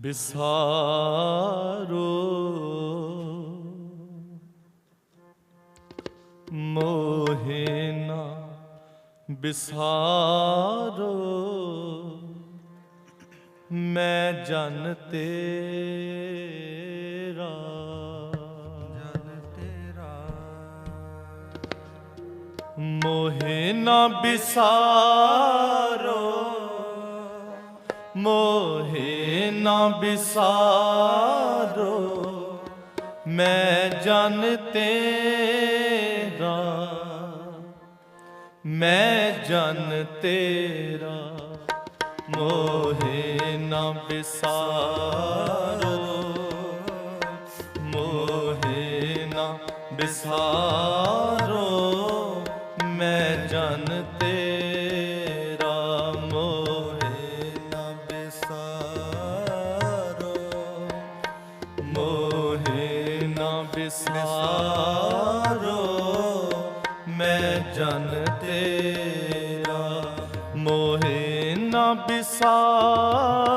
ਬਿਸਾਰੋ। ਮੋਹਿ ਨਾ ਬਿਸਾਰੋ। ਮੈਂ ਜਨ ਤੇਰਾ। ਜਨ ਤੇਰਾ। ਮੋਹਿ ਨਾ ਬਿਸਾਰੋ। ਮੋਹੇ ਨਾ ਬਿਸਾਰੋ ਮੈਂ ਜਨ ਤੇਰਾ, ਮੈਂ ਜਨ ਤੇਰਾ। ਮੋਹਿ ਨਾ ਬਿਸਾਰੋ ਮੋਹਿ ਨਾ ਬਿਸਾਰੋ ਜਨ ਤੇਰਾ ਮੋਹਿ ਨਾ ਬਿਸਾਰੋ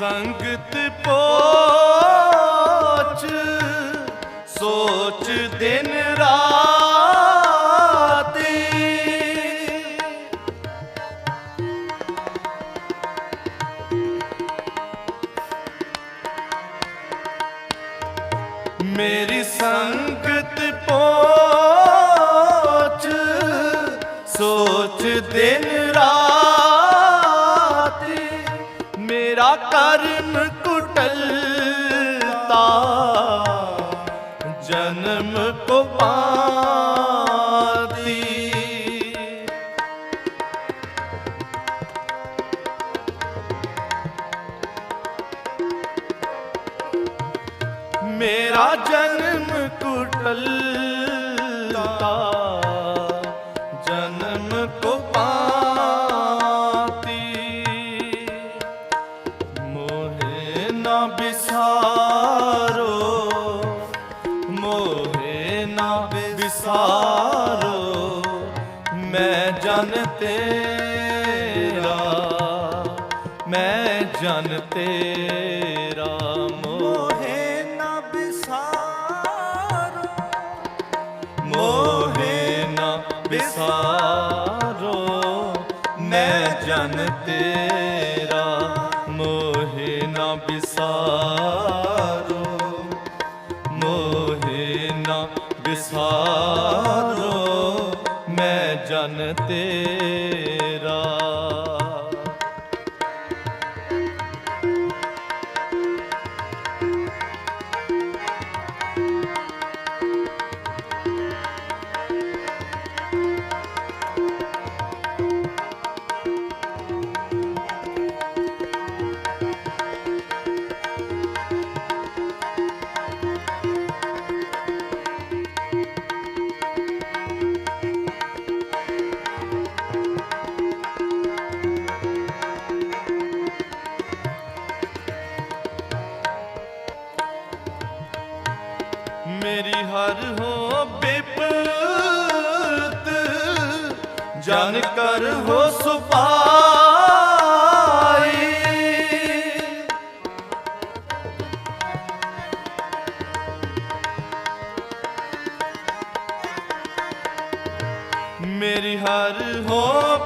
ਸੰਗਤ ਪੋਚ ਸੋਚ ਦਿਨ ਰਾਤੀ ਮੇਰੀ ਜਨਮ ਕੋ ਪਾਤੀ। ਮੇਰਾ ਜਨਮ ਕੁਟਲ ਤੇਰਾ, ਮੈਂ ਜਨ ਤੇਰਾ ਮੋਹਿ ਮੋਹਿ ਨਾ ਬਿਸਾਰੋ ਮੋਹਿ ਨਾ ਬਿਸਾਰੋ ਮੈਂ ਜਨ ਤੇਰਾ, ਮੋਹਿ ਨਾ ਬਿਸਾਰੋ ਮੋਹਿ ਨਾ ਬਿਸਾਰੋ ਮੈਂ ਜਨ ਤੇਰਾ। ਜਨ ਕਰ ਹੋ ਸੁਪਾਈ। ਮੇਰੀ ਹਰ ਹੋ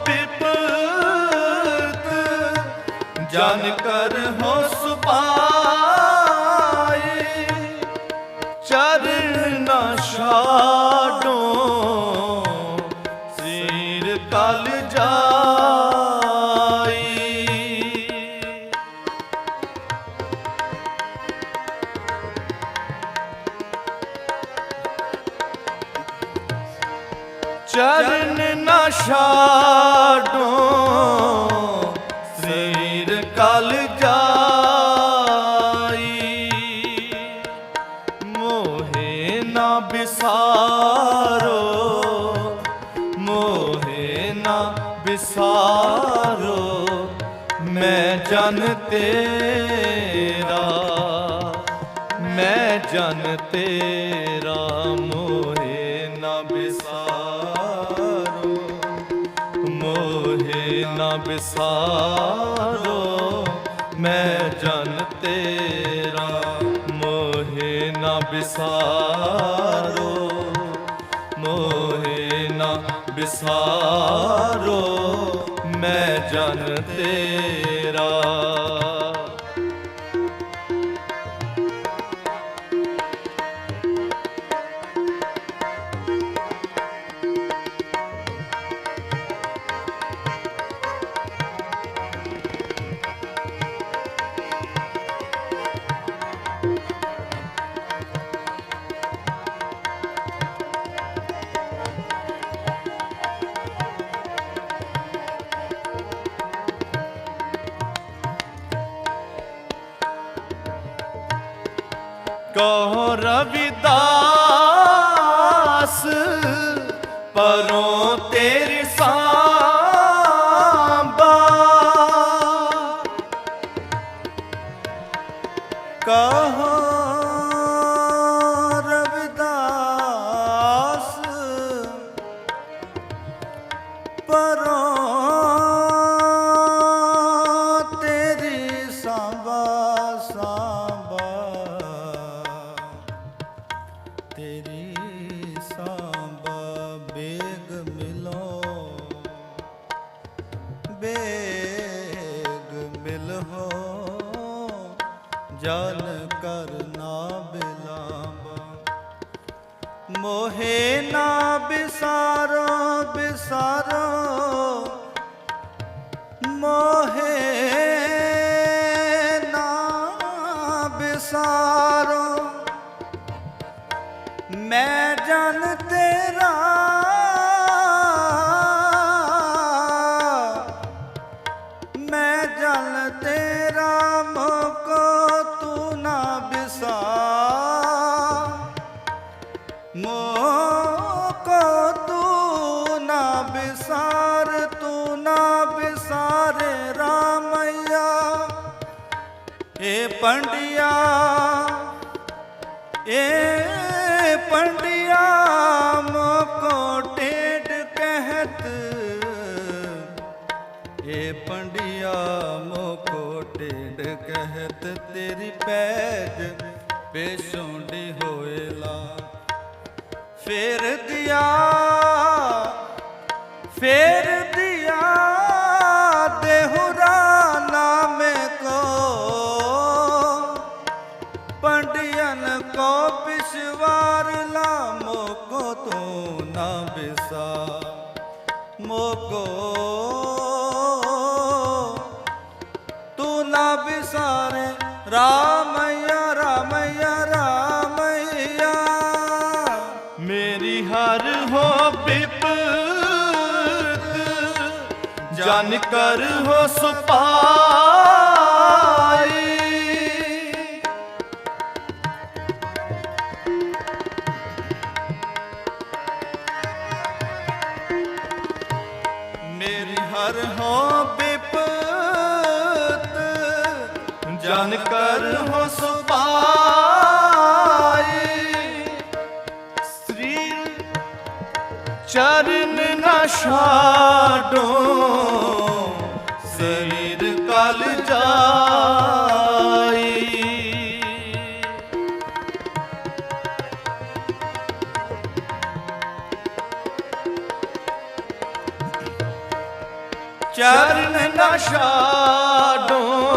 ਬਿਪਤ ਜਨ ਕਰ ਹੋ ਸੁਪਾਈ। ਚਰਨ ਛਾਡੋ ਕਲ ਜਾਈ। ਚਰਨ ਨਾ ਛਾਡੋ ਸਿਰ ਕਲ ਜਾਈ। ਮੋਹੇ ਨਾ ਬਿਸਾ ਜਨ ਤੇਰਾ, ਮੈਂ ਜਨ ਤੇਰਾ ਮੋਹੇ ਨਾ ਬਿਸਾਰੋ ਮੋਹੇ ਨਾ ਬਿਸਾਰੋ ਮੈਂ ਜਨ ਤੇਰਾ ਮੋਹੇ ਨਾ ਬਿਸਾਰੋ ਮੋਹੇ ਨਾ ਬਿਸਾਰੋ ਮੈਂ ਜਨ ਤੇਰਾ ਕਹੋ ਰਵਿਦਾਸ ਪਰੋ ਬਿਲ ਹੋ ਜਲ ਕਰਨਾ ਬਿਲਾਵਾ ਮੋਹੇ ਨਾ ਬਿਸਾਰੋ ਬਿਸਾਰੋ। ਮੋਹੇ ਨਾ ਬਿਸਾਰੋ। ਮੈਂ ਏ ਪੰਡਿਆ ਏ ਪੰਡਿਆ, ਮੋਕੋ ਟੇਡ ਕਹਿਤ। ਏ ਪੰਡਿਆ, ਮੋਕੋ ਟੇਡ ਕਹਿਤ, ਤੇਰੀ ਪੈਜ ਪੇਸ਼ੋਂਡੀ ਹੋਏਲਾ ਫੇਰ ਦਿਆ ਜਨ ਕਰ ਹੋ ਸੁਪਾਈ। ਮੇਰੀ ਹਰ ਹੋ ਬਿਪਤ, ਜਨ ਕਰ ਹੋ ਸੁਪਾਈ। ਸਰੀਰ ਚਰਨ ਨਾ ਛਾਡੋ। ਚਰਨ ਨਾ ਛਾਡੋ।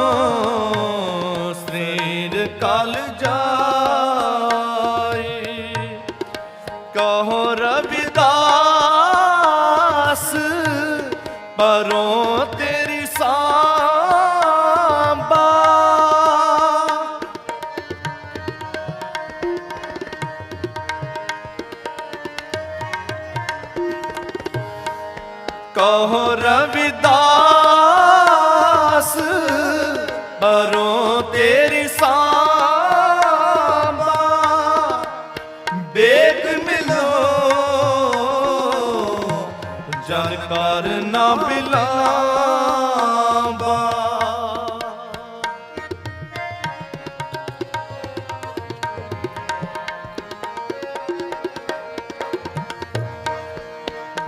ਬੇਗ ਮਿਲੋ। ਜਨ ਕਰ ਨਾ ਬਿਲਾਂਬਾ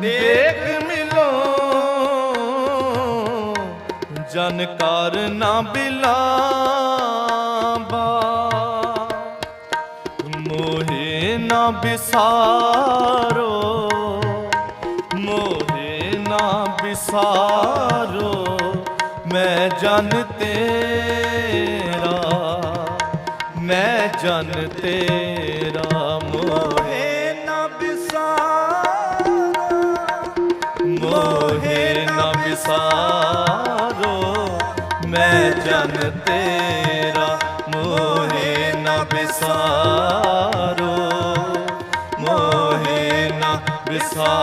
ਦੇਖ ਮਿਲੋ। ਜਨ ਕਰ ਨਾ ਬਿਲਾਂਬਾ ਨਾ ਬਿਸਾਰੋ, ਮੋਹੇ ਨਾ ਬਿਸਾਰੋ, ਮੈਂ ਜਨ ਤੇਰਾ, ਮੈਂ ਜਨ ਤੇਰਾ ਮੋਹੇ ਏ ਨਾ ਬਿਸਾਰਾ, ਮੋਹੇ ਨਾ ਵਿਸਾਰੋ